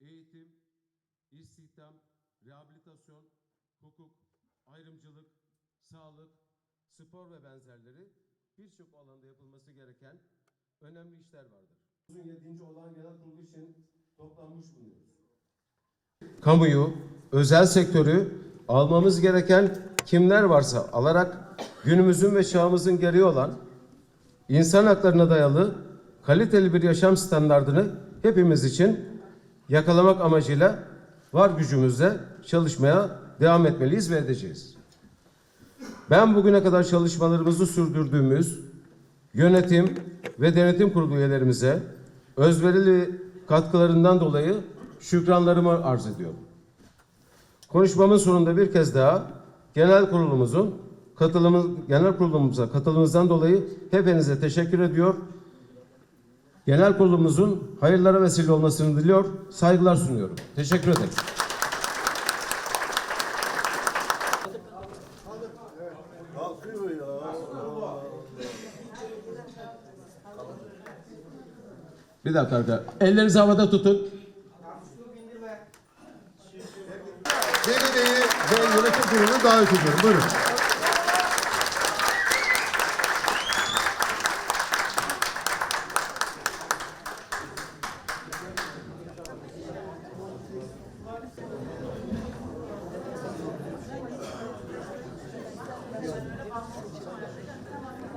eğitim, istihdam, rehabilitasyon, hukuk, ayrımcılık, sağlık, spor ve benzerleri birçok alanda yapılması gereken önemli işler vardır. Uzun 7. olan genel kurulu için toplanmış bulunuyoruz. Kamuyu, özel sektörü almamız gereken kimler varsa alarak günümüzün ve çağımızın gereği olan insan haklarına dayalı kaliteli bir yaşam standardını hepimiz için yakalamak amacıyla var gücümüzle çalışmaya devam etmeliyiz ve edeceğiz. Ben bugüne kadar çalışmalarımızı sürdürdüğümüz yönetim ve denetim kurulu üyelerimize özverili katkılarından dolayı şükranlarımı arz ediyorum. Konuşmamın sonunda bir kez daha genel kurulumuzun katılımı genel kurulumuza katılımınızdan dolayı hepinize teşekkür ediyor. Genel kurulumuzun hayırlara vesile olmasını diliyor. Saygılar sunuyorum. Teşekkür ederim. Bir dakika arkadaşlar. Ellerinizi havada tutun. Veli Bey'i ve yönetim kurulunu davet ediyorum. Buyurun. 私。